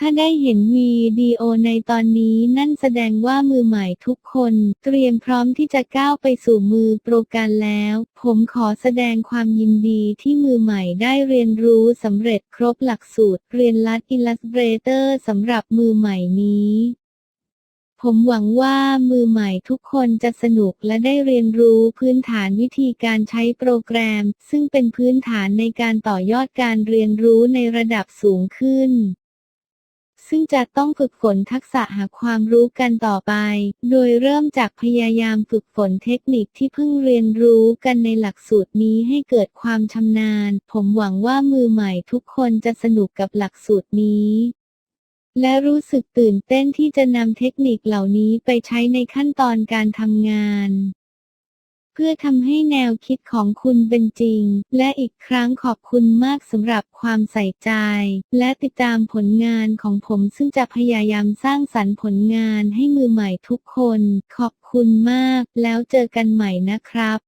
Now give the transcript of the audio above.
ถ้าได้เห็นวีดีโอในตอนนี้นั่นแสดงว่ามือใหม่ทุกคน เตรียมพร้อมที่จะก้าวไปสู่มือโปรกันแล้ว ผมขอแสดงความยินดีที่มือใหม่ได้เรียนรู้สำเร็จครบหลักสูตร เรียนรัด Illustrator สำหรับมือใหม่นี้ผมหวังว่ามือใหม่ทุกคนจะสนุกและได้เรียนรู้พื้นฐานวิธีการใช้โปรแกรม ซึ่งเป็นพื้นฐานในการต่อยอดการเรียนรู้ในระดับสูงขึ้น ซึ่งจะต้องฝึกฝนทักษะหาความรู้กันต่อไป โดยเริ่มจากพยายามฝึกฝนเทคนิคที่เพิ่งเรียนรู้กันในหลักสูตรนี้ให้เกิดความชำนาญ ผมหวังว่ามือใหม่ทุกคนจะสนุกกับหลักสูตรนี้และรู้สึกตื่นเต้นที่จะนำเทคนิคเหล่านี้ไปใช้ในขั้นตอนการทำงาน พื่อทำให้แนวคิดของคุณเป็นจริง และอีกครั้งขอบคุณมากสำหรับความใส่ใจ และติดตามผลงานของผมซึ่งจะพยายามสร้างสรรค์ผลงานให้มือใหม่ทุกคน ขอบคุณมาก แล้วเจอกันใหม่นะครับ